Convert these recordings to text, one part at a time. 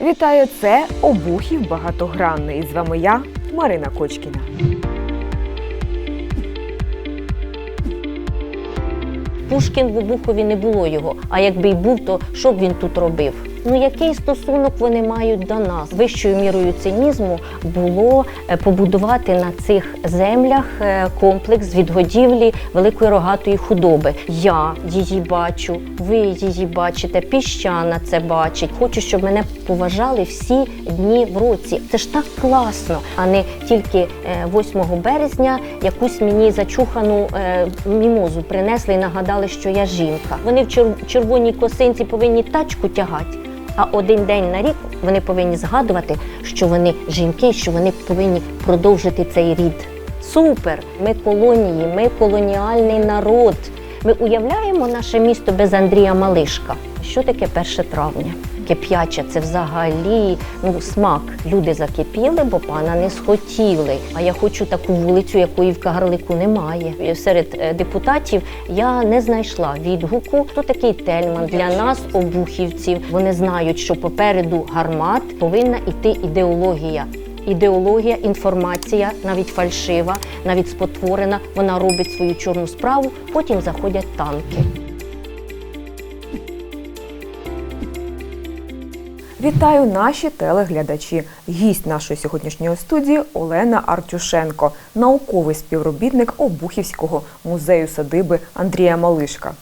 Вітаю, це Обухів багатогранний. І з вами я, Марина Кочкіна. Пушкін в Обухові не було його. А якби й був, то що б він тут робив? Ну який стосунок вони мають до нас? Вищою мірою цинізму було е, побудувати на цих землях е, комплекс відгодівлі великої рогатої худоби. Я її бачу, ви її бачите, піщана це бачить. Хочу, щоб мене поважали всі дні в році. Це ж так класно, а не тільки е, 8 березня якусь мені зачухану е, мімозу принесли і нагадали, що я жінка. Вони в чер- червоній косинці повинні тачку тягати. А один день на рік вони повинні згадувати, що вони жінки, що вони повинні продовжити цей рід. Супер! Ми колонії, ми колоніальний народ. Ми уявляємо наше місто без Андрія Малишка. Що таке 1 травня? Кип'яче це взагалі ну смак. Люди закипіли, бо пана не схотіли. А я хочу таку вулицю, якої в Кагарлику немає. Серед е, депутатів я не знайшла відгуку. Хто такий Тельман для нас, обухівців? Вони знають, що попереду гармат повинна йти ідеологія. Ідеологія, інформація, навіть фальшива, навіть спотворена, вона робить свою чорну справу, потім заходять танки. Вітаю наші телеглядачі. Гість нашої сьогоднішньої студії Олена Артюшенко, науковий співробітник Обухівського музею садиби Андрія Малишка.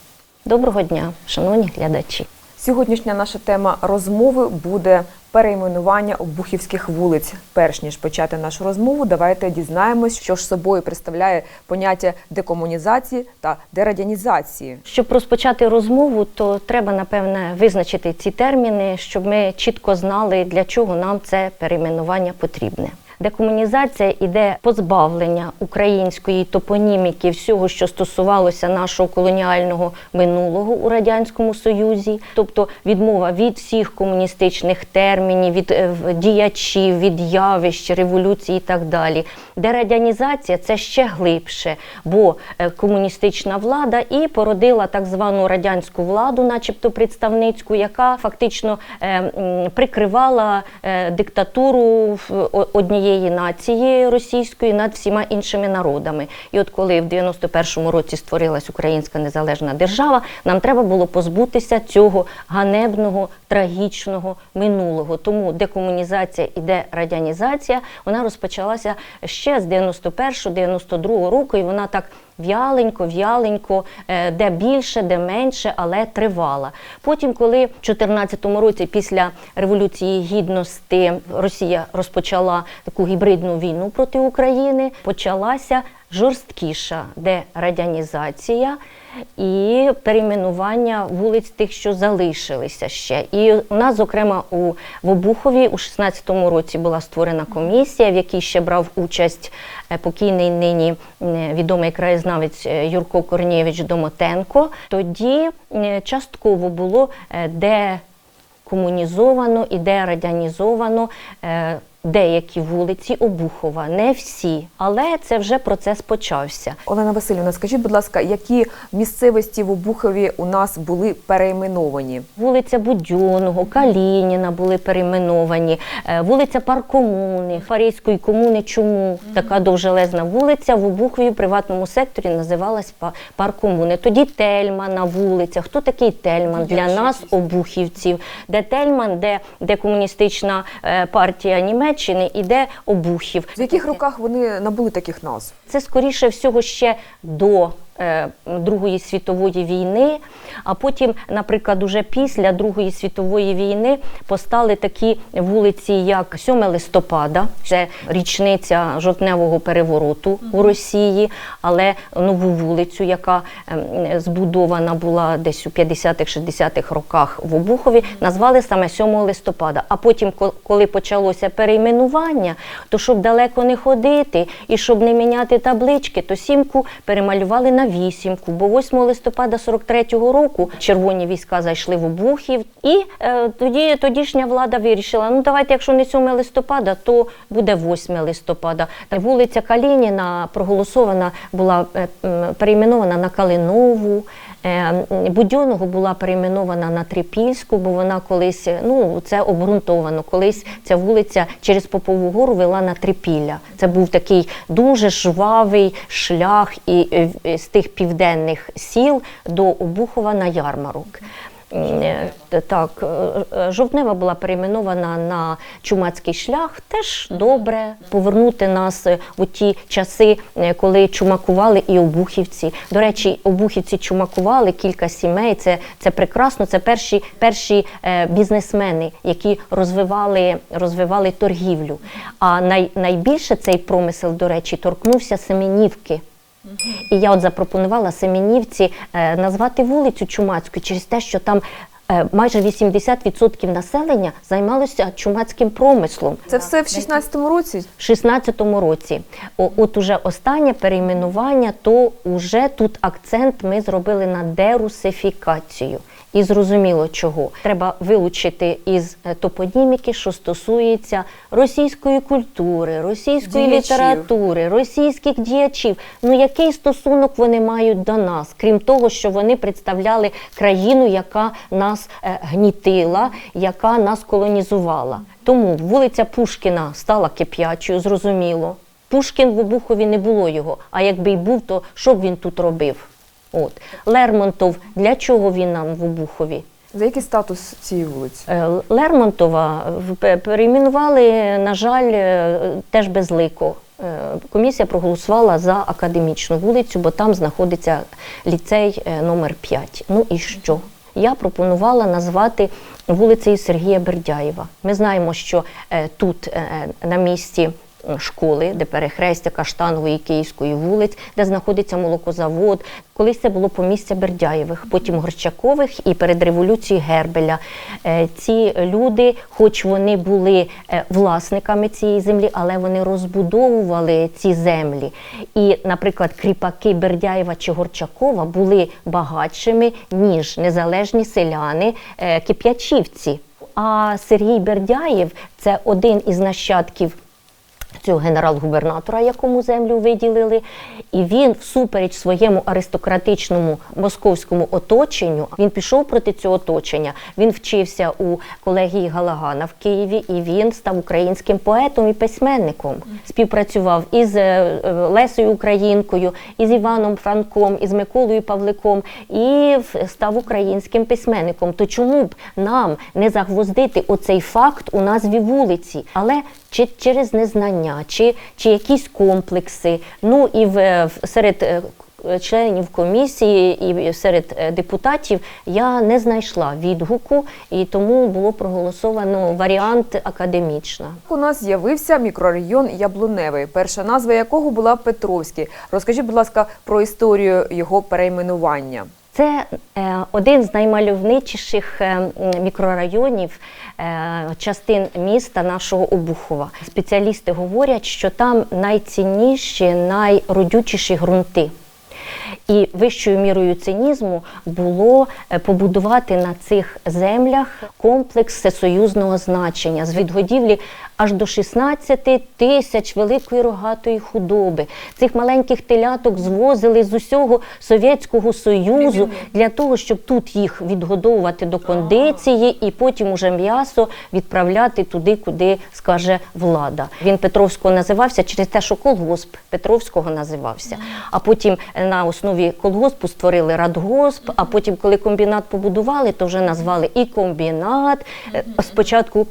Доброго дня, шановні глядачі. Сьогоднішня наша тема розмови буде перейменування обухівських вулиць. Перш ніж почати нашу розмову, давайте дізнаємось, що ж собою представляє поняття декомунізації та дерадянізації. Щоб розпочати розмову, то треба напевне визначити ці терміни, щоб ми чітко знали, для чого нам це перейменування потрібне. Декомунізація іде позбавлення української топоніміки, всього, що стосувалося нашого колоніального минулого у радянському союзі, тобто відмова від всіх комуністичних термінів, від е, діячів, від явищ, революції і так далі. Дерадянізація це ще глибше, бо е, комуністична влада і породила так звану радянську владу, начебто представницьку, яка фактично е, прикривала диктатуру в- однієї нації російської над всіма іншими народами. І от коли в 91-му році створилась Українська незалежна держава, нам треба було позбутися цього ганебного, трагічного минулого. Тому декомунізація і дерадянізація вона розпочалася ще з 91-92 року, і вона так в'яленько, в'яленько, е, де більше, де менше, але тривала. Потім, коли в 2014 році, після революції гідності, Росія розпочала таку гібридну війну проти України, почалася жорсткіша дерадянізація і перейменування вулиць тих, що залишилися ще. І у нас, зокрема, у Обухові у 16-му році була створена комісія, в якій ще брав участь е, покійний нині відомий краєзнавець е, Юрко Корнєвич Домотенко. Тоді частково було е, де комунізовано і дерадянізовано е, деякі вулиці Обухова, не всі, але це вже процес почався. Олена Васильівна, скажіть, будь ласка, які місцевості в Обухові у нас були перейменовані? Вулиця Будьонного, Калініна були перейменовані, е, вулиця Паркомуни, Фарійської комуни. Чому така довжелезна вулиця в Обухові в приватному секторі називалась Па- Паркомуни. Тоді Тельмана вулиця. Хто такий Тельман для нас, обухівців? Де Тельман, де, де комуністична е, партія Німеччини і іде Обухів. В яких роках вони набули таких назв? Це скоріше всього ще до Другої світової війни, а потім, наприклад, уже після Другої світової війни постали такі вулиці, як 7 листопада, це річниця жовтневого перевороту у Росії, але нову вулицю, яка ем, збудована була десь у 50-60-х роках в Обухові, назвали саме 7 листопада. А потім, коли почалося перейменування, то щоб далеко не ходити і щоб не міняти таблички, то сімку перемалювали на вісімку. Бо 8 листопада 43-го року червоні війська зайшли в Обухів, і е, тоді тодішня влада вирішила: ну давайте, якщо не 7 листопада, то буде 8 листопада. Та вулиця Калініна проголосована була е, е, перейменована на Калинову. Е, Будьонного була перейменована на Трипільську, бо вона колись, ну це обґрунтовано. Колись ця вулиця через Попову гору вела на Трипілля. Це був такий дуже жвавий шлях і е, з тих південних сіл до Обухова на ярмарок. Е, Так, е, е, жовтнева була перейменована на чумацький шлях. Теж добре повернути нас у ті часи, коли чумакували і обухівці. До речі, обухівці чумакували кілька сімей. Це, це прекрасно. Це перші, перші бізнесмени, які розвивали, розвивали торгівлю. А най, найбільше цей промисел, до речі, торкнувся Семенівки. І я от запропонувала Семенівці е, назвати вулицю Чумацьку через те, що там е, майже 80% населення займалося чумацьким промислом. Це все в 16-му році. В 16-му році. От уже останнє перейменування, то уже тут акцент ми зробили на дерусифікацію. І зрозуміло чого. Треба вилучити із е, топоніміки, що стосується російської культури, російської Діячів. літератури, російських діячів. Ну який стосунок вони мають до нас, крім того, що вони представляли країну, яка нас е, гнітила, яка нас колонізувала. Тому вулиця Пушкіна стала кип'ячою, зрозуміло. Пушкін в Обухові не було його. А якби й був, то що б він тут робив? От Лермонтов, для чого він нам в Обухові? За який статус цієї вулиці? Е, Лермонтова перейменували, на жаль, е, теж безлико. Е, Комісія проголосувала за академічну вулицю, бо там знаходиться ліцей номер 5. Ну і що? Я пропонувала назвати вулицею Сергія Бердяєва. Ми знаємо, що тут на місці школи, де перехрестя Каштанової Київської вулиць, де знаходиться молокозавод. Колись це було помістя Бердяєвих, потім Горчакових і перед революцією Гербеля. Е, Ці люди, хоч вони були е, власниками цієї землі, але вони розбудовували ці землі. І, наприклад, кріпаки Бердяєва чи Горчакова були багатшими, ніж незалежні селяни е, кип'ячівці. А Сергій Бердяєв це один із нащадків цього генерал-губернатора, якому землю виділили, і він, всупереч своєму аристократичному московському оточенню, він пішов проти цього оточення. Він вчився у колегії Галагана в Києві, і він став українським поетом і письменником. Співпрацював із е, е, Лесою Українкою, із Іваном Франком, із Миколою Павликом і став українським письменником. То чому б нам не загвоздити оцей факт у назві вулиці? Але чи через незнання, чи, чи якісь комплекси. Ну і в, серед е, членів комісії і серед е, депутатів я не знайшла відгуку, і тому було проголосовано варіант академічна. У нас з'явився мікрорайон Яблуневий, перша назва якого була Петровський. Розкажіть, будь ласка, про історію його перейменування. Це е, один з наймальовничіших е, мікрорайонів е, частин міста нашого Обухова. Спеціалісти говорять, що там найцінніші, найродючіші ґрунти. І вищою мірою цинізму було побудувати на цих землях комплекс всесоюзного значення з відгодівлі аж до 16 тисяч великої рогатої худоби. Цих маленьких теляток звозили з усього Совєтського Союзу для того, щоб тут їх відгодовувати до кондиції і потім уже м'ясо відправляти туди, куди скаже влада. Він Петровського називався через те, що колгосп Петровського називався. А потім на основі колгоспу створили радгосп. А потім, коли комбінат побудували, то вже назвали і комбінат. Е, Спочатку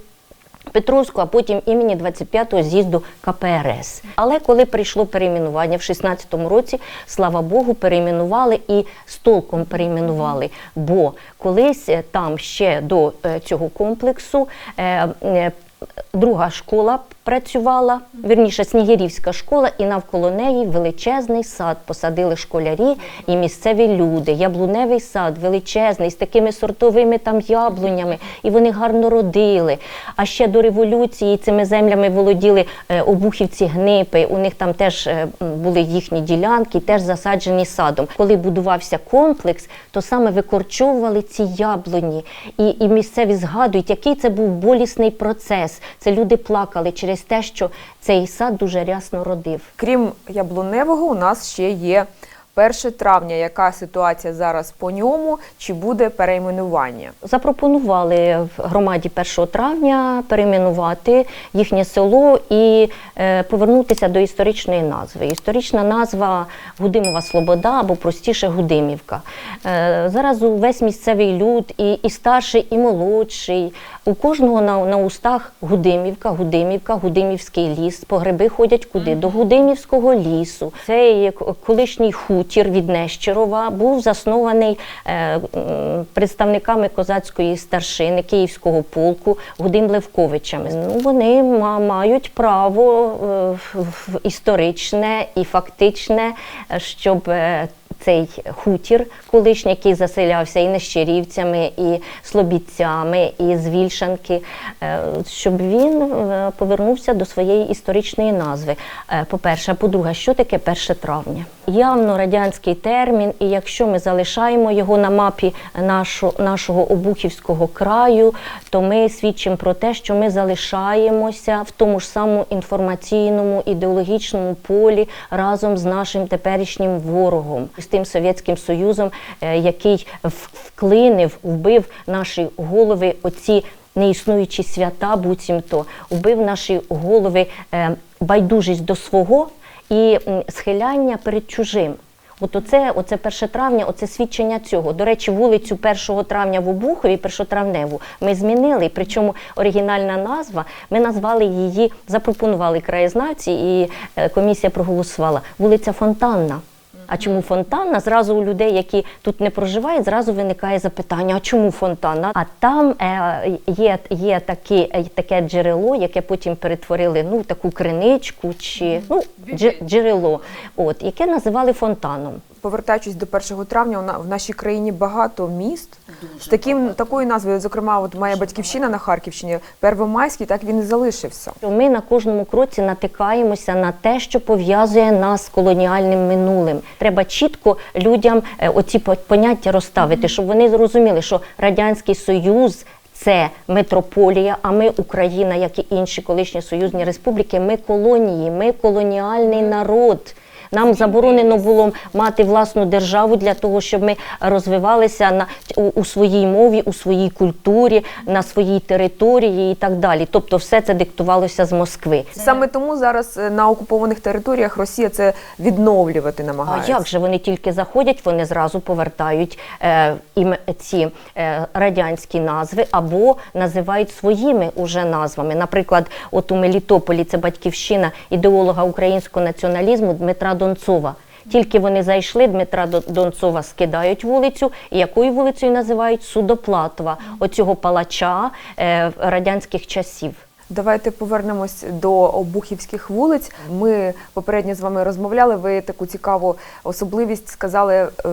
Петровську, а потім імені 25-го з'їзду КПРС. Але коли прийшло перейменування в 16-му році, слава Богу, перейменували і з толком перейменували. Бо колись е, там ще до е, цього комплексу е, друга школа працювала, вірніше Снігирівська школа, і навколо неї величезний сад посадили школярі і місцеві люди. Яблуневий сад величезний, з такими сортовими там яблунями, і вони гарно родили. А ще до революції цими землями володіли е, обухівці гнипи. У них там теж е, були їхні ділянки, теж засаджені садом. Коли будувався комплекс, то саме викорчовували ці яблуні. І, і місцеві згадують, який це був болісний процес. Це люди плакали через те, що цей сад дуже рясно родив. Крім Яблуневого, у нас ще є 1 травня, яка ситуація зараз по ньому? Чи буде перейменування? Запропонували в громаді 1 травня перейменувати їхнє село і е, повернутися до історичної назви. Історична назва Гудимова Слобода або простіше Гудимівка. Е, зараз увесь місцевий люд, і, і старший, і молодший. У кожного на, на устах Гудимівка, Гудимівка, Гудимівський ліс. Погреби ходять куди? До Гудимівського лісу. Цей колишній хутір від Нещерова був заснований е, представниками козацької старшини Київського полку Гудим Левковичами. Ну, вони ма- мають право е, історичне і фактичне, е, щоб е, цей хутір колишній, який заселявся і нещирівцями, і слобідцями, і з Вільшанки, е, щоб він е, повернувся до своєї історичної назви. Е, По-перше, по-друге, що таке 1 травня? Явно радянський термін, і якщо ми залишаємо його на мапі нашого Обухівського краю, то ми свідчимо про те, що ми залишаємося в тому ж самому інформаційному ідеологічному полі разом з нашим теперішнім ворогом, тим Совєтським Союзом, е, який вклинив, вбив наші голови оці неіснуючі свята, буцімто, вбив наші голови е, байдужість до свого і схиляння перед чужим. От оце, оце 1 травня, оце свідчення цього. До речі, вулицю 1 травня в Обухові, першотравневу, ми змінили. Причому оригінальна назва, ми назвали її, запропонували краєзнавці, і е, комісія проголосувала. Вулиця Фонтанна. А чому фонтанна? Зразу у людей, які тут не проживають, зразу виникає запитання: а чому фонтанна? А там е, є, є такі, е, таке джерело, яке потім перетворили ну, таку криничку чи ну, джерело, от, яке називали фонтаном. Повертаючись до 1 травня, у на- в нашій країні багато міст з таким такою назвою. Зокрема, от моя батьківщина на Харківщині, Первомайський, так він і залишився. Ми на кожному кроці натикаємося на те, що пов'язує нас з колоніальним минулим. Треба чітко людям е, оці поняття розставити, щоб вони зрозуміли, що радянський союз. Це метрополія, а ми Україна, як і інші колишні союзні республіки. Ми колонії, ми колоніальний народ. Нам заборонено було мати власну державу для того, щоб ми розвивалися на у, у своїй мові, у своїй культурі, на своїй території і так далі. Тобто, все це диктувалося з Москви. Саме тому зараз е, на окупованих територіях Росія це відновлювати намагається. А як же вони тільки заходять, вони зразу повертають е, ім, ці е, радянські назви або називають своїми уже назвами. Наприклад, от у Мелітополі це батьківщина ідеолога українського націоналізму Дмитра Донцова. Тільки вони зайшли, Дмитра Дон- Донцова скидають вулицю, і якою вулицею називають Судоплатова, оцього палача е, радянських часів. Давайте повернемось до обухівських вулиць. Ми попередньо з вами розмовляли. Ви таку цікаву особливість сказали. е,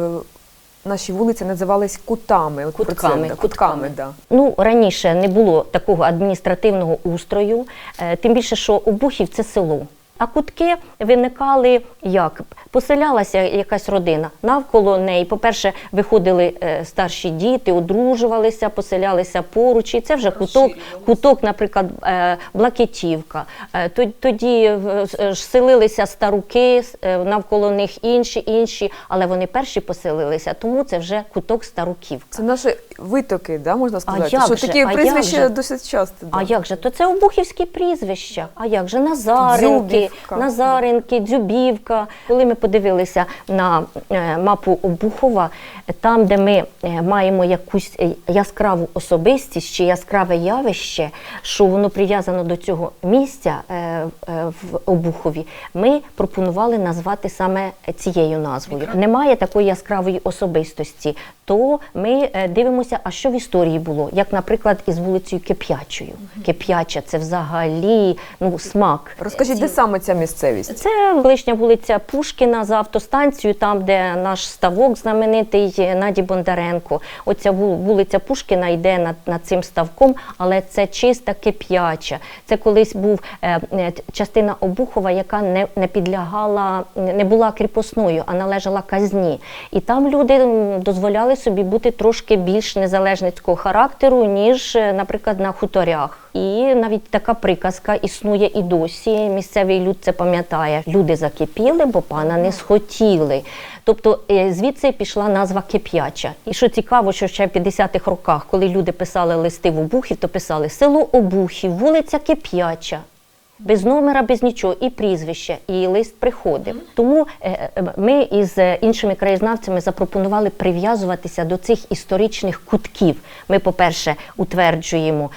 Наші вулиці називались кутами. От Кутками, кутками. кутками, да. Ну раніше не було такого адміністративного устрою, е, тим більше, що Обухів це село. А кутки виникали як? Поселялася якась родина навколо неї. По-перше, виходили е, старші діти, одружувалися, поселялися поруч. І це вже куток, куток, наприклад, е, Блакитівка. Е, Тоді селилися старуки, навколо них інші, інші, але вони перші поселилися, тому це вже куток Старуківка. Це наші витоки, да, можна сказати. як що же, такі а як прізвища досить часто. Да. А як же? То це обухівські прізвища. А як же Назаренки. Назаренки, Дзюбівка. Коли ми подивилися на е, мапу Обухова, там, де ми е, маємо якусь е, яскраву особистість чи яскраве явище, що воно прив'язано до цього місця в Обухові, ми пропонували назвати саме цією назвою. Немає такої яскравої особистості, то ми дивимося, а що в історії було, як, наприклад, із вулицею Кип'ячою. Кип'яча це взагалі ну, смак. Розкажіть, де саме ця місцевість? Це колишня вулиця Пушкіна за автостанцією, там, де наш ставок знаменитий Наді Бондаренко. Оця вулиця Пушкіна йде над, над цим ставком, але це чиста кип'яча. Це колись був е, е, частина Обухова, яка не, не підлягала, не була кріпосною, а належала казні. І там люди дозволяли собі бути трошки більш незалежницького характеру, ніж, е, наприклад, на хуторях. І навіть така приказка існує і досі. Місцевий люд це пам'ятає. Люди закипіли, бо пана не схотіли. Тобто е, звідси пішла назва кип'яча. І що цікаво, що ще в 50-х роках, коли люди писали листи в Обухів, то писали село Обухів, вулиця Кип'яча. Без номера, без нічого, і прізвище, і лист приходив. Тому е, е, ми із е, іншими краєзнавцями запропонували прив'язуватися до цих історичних кутків. Ми, по-перше, утверджуємо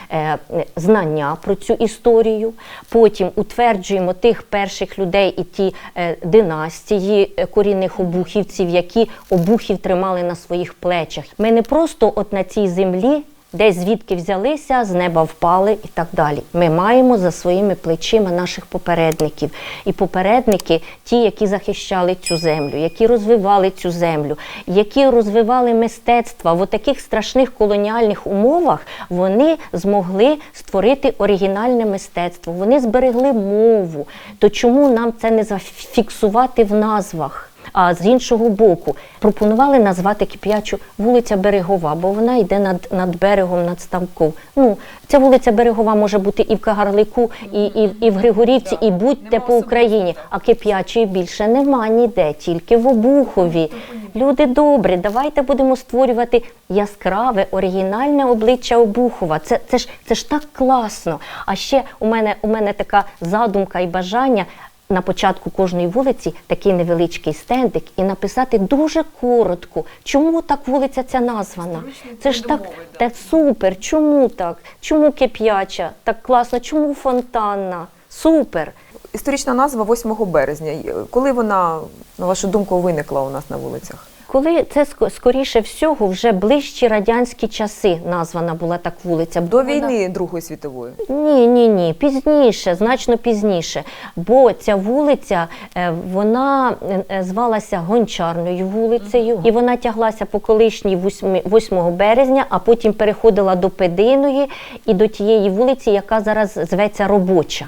знання про цю історію, потім утверджуємо тих перших людей і ті династії корінних обухівців, які обухів тримали на своїх плечах. Ми не просто от на цій землі десь звідки взялися, з неба впали і так далі. Ми маємо за своїми плечима наших попередників. І попередники ті, які захищали цю землю, які розвивали цю землю, які розвивали мистецтва в таких страшних колоніальних умовах, вони змогли створити оригінальне мистецтво. Вони зберегли мову. То чому нам це не зафіксувати в назвах? А з іншого боку, пропонували назвати кип'ячу вулиця Берегова, бо вона йде над, над берегом, над ставком. Ну, ця вулиця Берегова може бути і в Кагарлику, і, і, і в Григорівці, і будь-де по Україні. А кип'ячої більше нема ніде, тільки в Обухові. Люди добрі, давайте будемо створювати яскраве, оригінальне обличчя Обухова. Це, це, ж, це ж так класно. А ще у мене, у мене така задумка і бажання на початку кожної вулиці такий невеличкий стендик і написати дуже коротко, чому так вулиця ця названа. Це ж так, так супер. Чому так? Чому кип'яча? Так класно, чому фонтанна? Супер. Історична назва 8 березня. Коли вона, на вашу думку, виникла у нас на вулицях? Коли це скоріше всього вже ближчі радянські часи названа була так вулиця. До Вона- війни Другої світової. Ні, ні, ні, пізніше, значно пізніше. Бо ця вулиця е, вона е, звалася Гончарною вулицею, і вона тяглася по колишній 8, 8 березня, а потім переходила до Пединої і до тієї вулиці, яка зараз зветься Робоча.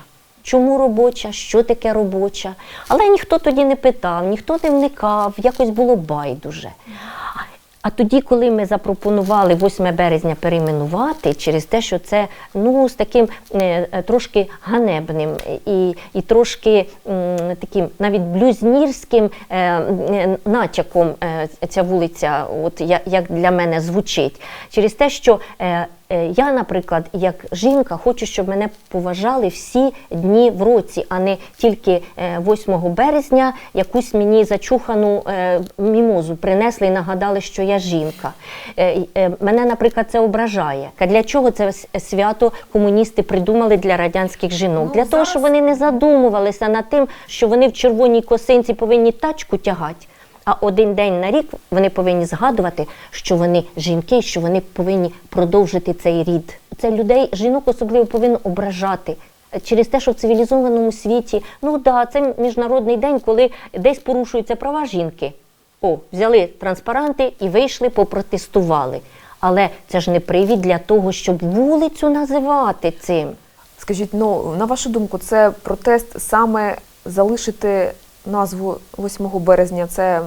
Чому робоча? Що таке робоча? Але ніхто тоді не питав, ніхто не вникав, якось було байдуже. А тоді, коли ми запропонували 8 березня перейменувати через те, що це ну з таким е, е, трошки ганебним і, і трошки таким навіть блюзнірським е, натяком ця вулиця, от як для мене звучить, через те, що Я, наприклад, як жінка, хочу, щоб мене поважали всі дні в році, а не тільки е, 8 березня якусь мені зачухану е, мімозу принесли і нагадали, що я жінка. Е, е, Мене, наприклад, це ображає. Для чого це свято комуністи придумали для радянських жінок? Для того, щоб вони не задумувалися над тим, що вони в червоній косинці повинні тачку тягати. А один день на рік вони повинні згадувати, що вони жінки, що вони повинні продовжити цей рід. Це людей, жінок особливо повинно ображати. Через те, що в цивілізованому світі, ну да, це міжнародний день, коли десь порушуються права жінки. О, взяли транспаранти і вийшли, попротестували. Але це ж не привід для того, щоб вулицю називати цим. Скажіть, ну на вашу думку, це протест саме залишити назву 8 березня? Це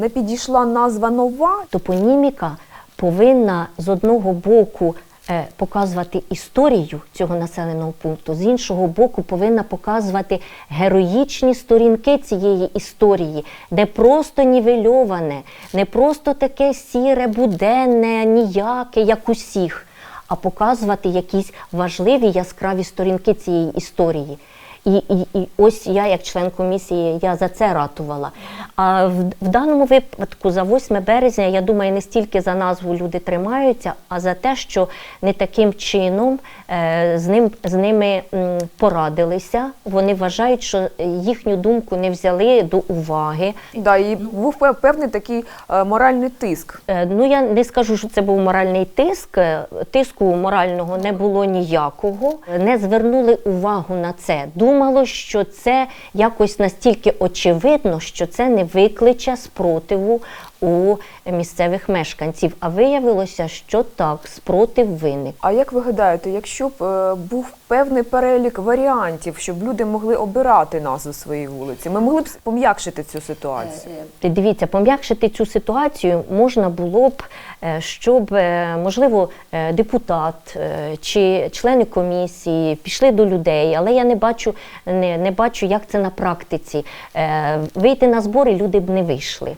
не підійшла назва нова? Топоніміка повинна з одного боку е, показувати історію цього населеного пункту, з іншого боку, повинна показувати героїчні сторінки цієї історії, де просто нівельоване, не просто таке сіре, буденне, ніяке, як усіх, а показувати якісь важливі яскраві сторінки цієї історії. І, і, і ось я, як член комісії, я за це ратувала. А в, в даному випадку, за 8 березня, я думаю, не стільки за назву люди тримаються, а за те, що не таким чином е, з, ним, з ними м, порадилися. Вони вважають, що їхню думку не взяли до уваги. Да, і був певний такий е, моральний тиск. Е, Ну, я не скажу, що це був моральний тиск. Е, Тиску морального не було ніякого. Не звернули увагу на це. Думало, що це якось настільки очевидно, що це не викличе спротиву у місцевих мешканців. А виявилося, що так, спротив виник. А як ви гадаєте, якщо б е, був певний перелік варіантів, щоб люди могли обирати назву своєї вулиці, ми могли б пом'якшити цю ситуацію? Ти Дивіться, пом'якшити цю ситуацію можна було б, е, щоб, е, можливо, е, депутат е, чи члени комісії пішли до людей, але я не бачу, не, не бачу, як це на практиці. Е, Вийти на збори люди б не вийшли.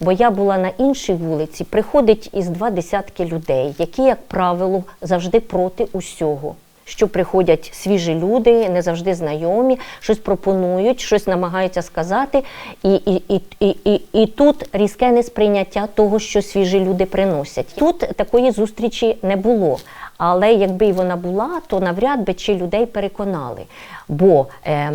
Бо я була на іншій вулиці, приходить із два десятки людей, які, як правило, завжди проти усього. Що приходять свіжі люди, не завжди знайомі, щось пропонують, щось намагаються сказати, і, і, і, і, і, і тут різке несприйняття того, що свіжі люди приносять. Тут такої зустрічі не було. Але якби і вона була, то навряд би чи людей переконали. Бо е,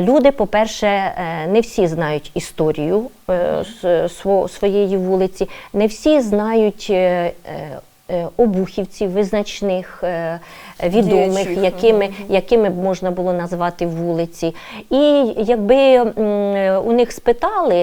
люди, по-перше, е, не всі знають історію е, сво- своєї вулиці, не всі знають. Е, е, е, Обухівців, визначних, відомих, Діячів. якими, якими б можна було назвати вулиці. І якби у них спитали,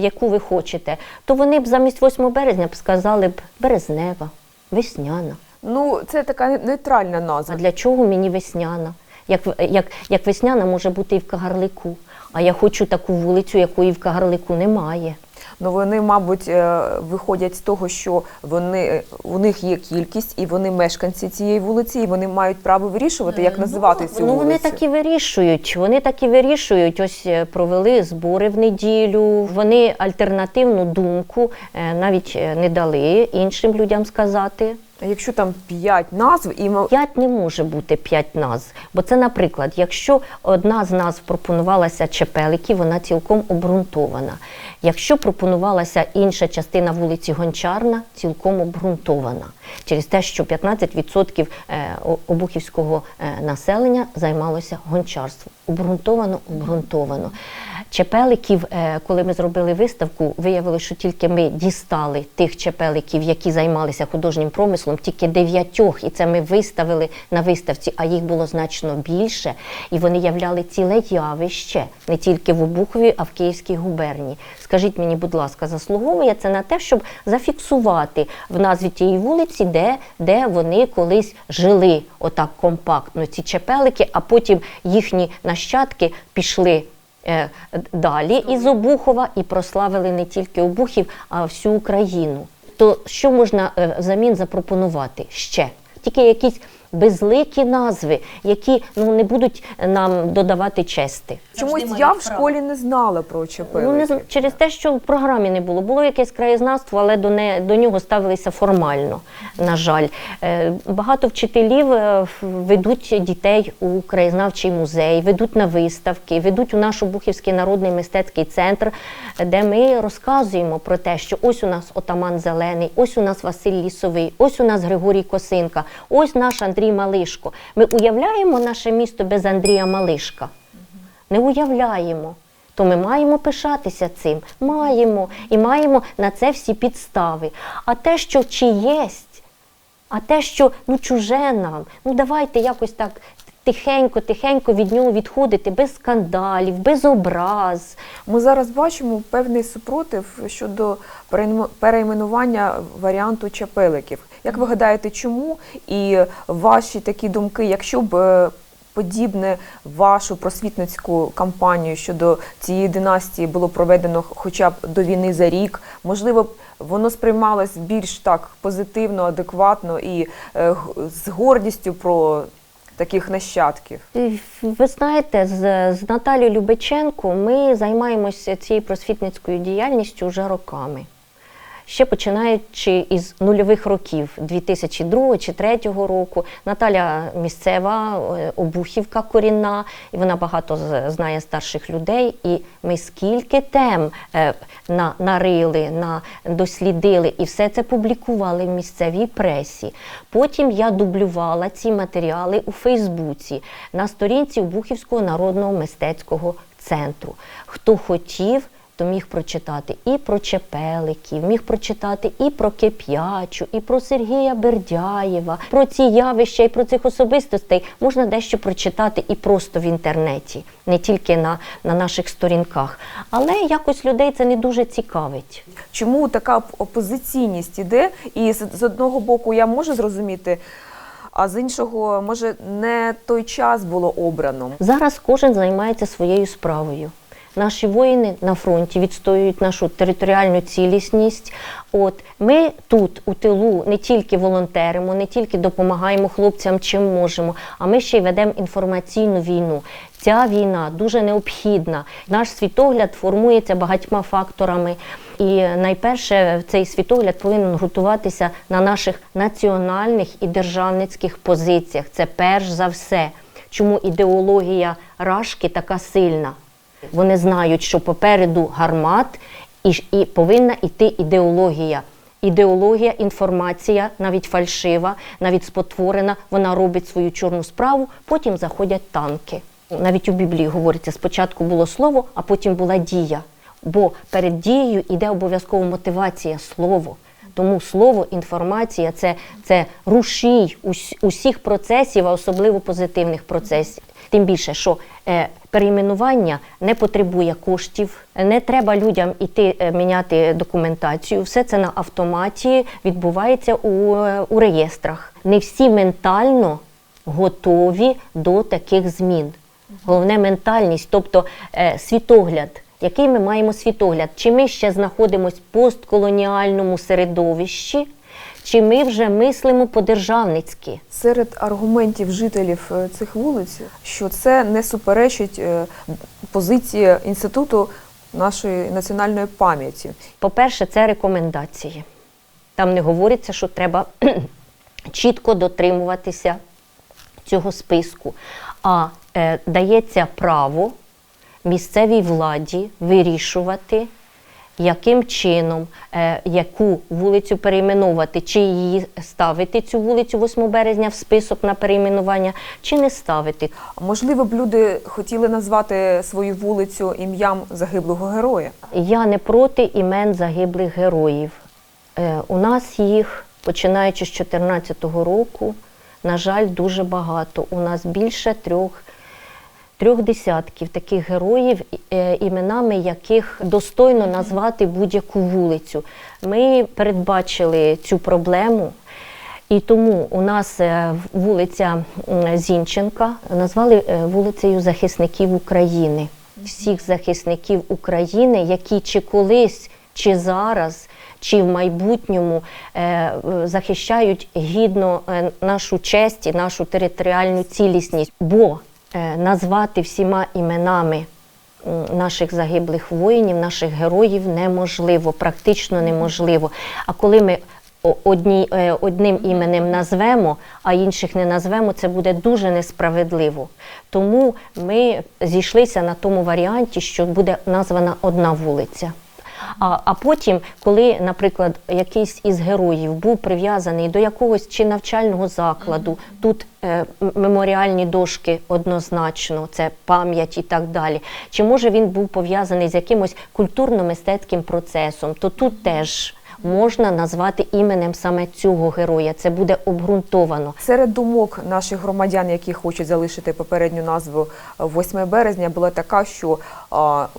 яку ви хочете, то вони б замість 8 березня б сказали б березнева, весняна. Ну, це така нейтральна А назва. для чого мені весняна? Як, як, як весняна може бути і в Кагарлику. А я хочу таку вулицю, якої в Кагарлику немає. Ну вони, мабуть, е, виходять з того, що вони е, у них є кількість, і вони мешканці цієї вулиці, і вони мають право вирішувати, як називати цю ну, вулицю. вони так і вирішують. Вони так і вирішують. Ось е, провели збори в неділю. Вони альтернативну думку е, навіть е, не дали іншим людям сказати. Якщо там п'ять назв, і П'ять не може бути п'ять назв. Бо це, наприклад, якщо одна з назв пропонувалася Чепелики, вона цілком обґрунтована. Якщо пропонувалася інша частина вулиці Гончарна, цілком обґрунтована. Через те, що 15% е, обухівського е, населення займалося гончарством. Обґрунтовано, обґрунтовано. Чепеликів, е, коли ми зробили виставку, виявилося, що тільки ми дістали тих чепеликів, які займалися художнім промислом, тільки дев'ятьох, і це ми виставили на виставці, а їх було значно більше, і вони являли ціле явище не тільки в Обухові, а в Київській губернії. Скажіть мені, будь ласка, заслуговує це на те, щоб зафіксувати в назві тієї вулиці, де, де вони колись жили? Отак компактно, ці чепелики, а потім їхні нащадки пішли далі із Обухова і прославили не тільки Обухів, а всю Україну. То що можна е, взамін запропонувати ще? Тільки якісь безликі назви, які ну не будуть нам додавати чести. чомусь я в школі не знала про чепелики. Ну, не через те, що в програмі не було. Було якесь краєзнавство, але до, не, до нього ставилися формально, на жаль. Е, Багато вчителів е, ведуть дітей у краєзнавчий музей, ведуть на виставки, ведуть у наш Обухівський народний мистецький центр, де ми розказуємо про те, що ось у нас отаман Зелений, ось у нас Василь Лісовий, ось у нас Григорій Косинка, ось наш Андрій Малишко. Ми уявляємо наше місто без Андрія Малишка не уявляємо. То ми маємо пишатися цим, маємо і маємо на це всі підстави. А те, що чиєсть, а те, що ну чуже нам, ну давайте якось так тихенько, тихенько від нього відходити, без скандалів, без образ. Ми зараз бачимо певний супротив щодо переймену- перейменування варіанту чапеликів. Як ви гадаєте, чому? І ваші такі думки, якщо б е, подібне вашу просвітницьку кампанію щодо цієї династії було проведено хоча б до війни за рік, можливо воно сприймалось більш так позитивно, адекватно і е, з гордістю про таких нащадків. Ви знаєте, з, з Наталією Любиченко ми займаємося цією просвітницькою діяльністю вже роками. Ще починаючи із нульових років 2002 чи 2003 року. Наталя місцева, е, обухівка корінна, і вона багато знає старших людей. І ми скільки тем е, на, нарили, на, дослідили, і все це публікували в місцевій пресі. Потім я дублювала ці матеріали у Фейсбуці на сторінці Обухівського народного мистецького центру. Хто хотів, то міг прочитати і про Чепеликів, міг прочитати і про Кип'ячу, і про Сергія Бердяєва, про ці явища і про цих особистостей можна дещо прочитати і просто в інтернеті, не тільки на, на наших сторінках. Але якось людей це не дуже цікавить. Чому така опозиційність іде? І з, з одного боку я можу зрозуміти, а з іншого, може, не той час було обрано. Зараз кожен займається своєю справою. Наші воїни на фронті відстоюють нашу територіальну цілісність. От ми тут, у тилу, не тільки волонтеримо, не тільки допомагаємо хлопцям, чим можемо, а ми ще й ведемо інформаційну війну. Ця війна дуже необхідна. Наш світогляд формується багатьма факторами. І найперше цей світогляд повинен ґрунтуватися на наших національних і державницьких позиціях. Це перш за все. Чому ідеологія Рашки така сильна? Вони знають, що попереду гармат і, і повинна йти ідеологія. Ідеологія, інформація, навіть фальшива, навіть спотворена, вона робить свою чорну справу, потім заходять танки. Навіть у Біблії говориться, спочатку було слово, а потім була дія. Бо перед дією йде обов'язково мотивація, слово. Тому слово, інформація це, це рушій усіх процесів, а особливо позитивних процесів. Тим більше, що е, перейменування не потребує коштів, не треба людям іти е, міняти документацію. Все це на автоматі відбувається у, е, у реєстрах. Не всі ментально готові до таких змін. Головне ментальність, тобто світогляд. Який ми маємо світогляд? Чи ми ще знаходимося в постколоніальному середовищі, чи ми вже мислимо по-державницьки? Серед аргументів жителів е, цих вулиць, що це не суперечить е, позиції інституту нашої національної пам'яті. По-перше, це рекомендації. Там не говориться, що треба чітко дотримуватися цього списку, а е, дається право місцевій владі вирішувати, яким чином, е, яку вулицю перейменувати, чи її ставити цю вулицю 8 березня в список на перейменування, чи не ставити. Можливо, б люди хотіли назвати свою вулицю ім'ям загиблого героя. Я не проти імен загиблих героїв. Е, у нас їх, починаючи з 2014 року, на жаль, дуже багато. У нас більше трьох, трьох десятків таких героїв, е, іменами яких достойно назвати будь-яку вулицю. Ми передбачили цю проблему. І тому у нас е, вулиця Зінченка назвали е, вулицею захисників України, всіх захисників України, які чи колись, чи зараз, чи в майбутньому захищають гідно нашу честь і нашу територіальну цілісність. Бо назвати всіма іменами наших загиблих воїнів, наших героїв неможливо, практично неможливо. А коли ми одні, е, одним іменем назвемо, а інших не назвемо, це буде дуже несправедливо. Тому ми зійшлися на тому варіанті, що буде названа одна вулиця. А, а потім, коли, наприклад, якийсь із героїв був прив'язаний до якогось чи навчального закладу, тут е, меморіальні дошки однозначно, це пам'ять і так далі. Чи може він був пов'язаний з якимось культурно-мистецьким процесом, то тут теж можна назвати іменем саме цього героя. Це буде обґрунтовано. Серед думок наших громадян, які хочуть залишити попередню назву е, 8 березня, була така, що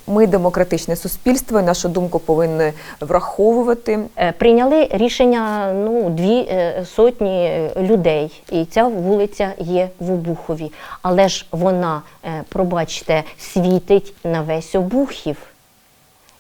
ми демократичне суспільство, і нашу думку повинні враховувати. Е, Прийняли рішення ну, дві е, сотні е, людей, і ця вулиця є в Обухові. Але ж вона, е, пробачте, світить на весь Обухів.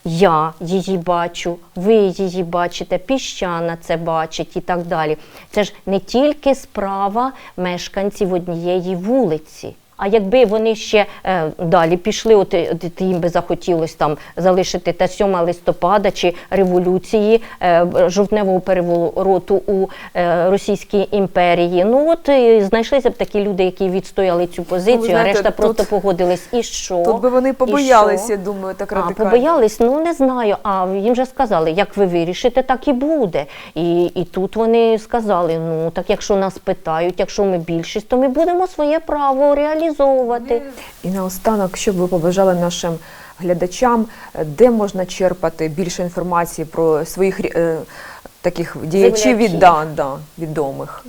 Я її бачу, ви її бачите, піщана це бачить і так далі. Це ж не тільки справа мешканців однієї вулиці. А якби вони ще е, далі пішли, от, е, от їм би захотілося там залишити та 7 листопада чи революції е, жовтневого перевороту у е, Російській імперії. Ну от е, знайшлися б такі люди, які відстояли цю позицію, Ну, знаєте, а решта просто погодились. І що? Тут би вони І побоялися, що? думаю, так А, побоялись, ну не знаю. А їм же сказали, як ви вирішите, так і буде. І, і тут вони сказали: ну так якщо нас питають, якщо ми більшість, то ми будемо своє право реалізовувати. І наостанок, що б ви побажали нашим глядачам, е, де можна черпати більше інформації про своїх е, таких діячів від, да, да, відомих.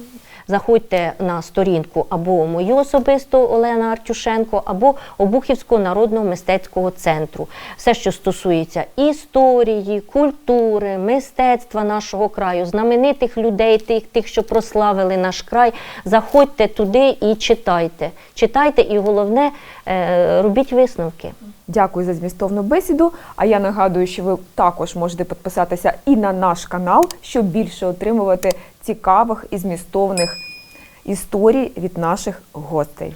Заходьте на сторінку або мою особисто Олена Артюшенко, або Обухівського народного мистецького центру. Все, що стосується історії, культури, мистецтва нашого краю, знаменитих людей, тих, тих, що прославили наш край. Заходьте туди і читайте. Читайте, і головне, е, робіть висновки. Дякую за змістовну бесіду. А я нагадую, що ви також можете підписатися і на наш канал, щоб більше отримувати цікавих і змістовних історій від наших гостей.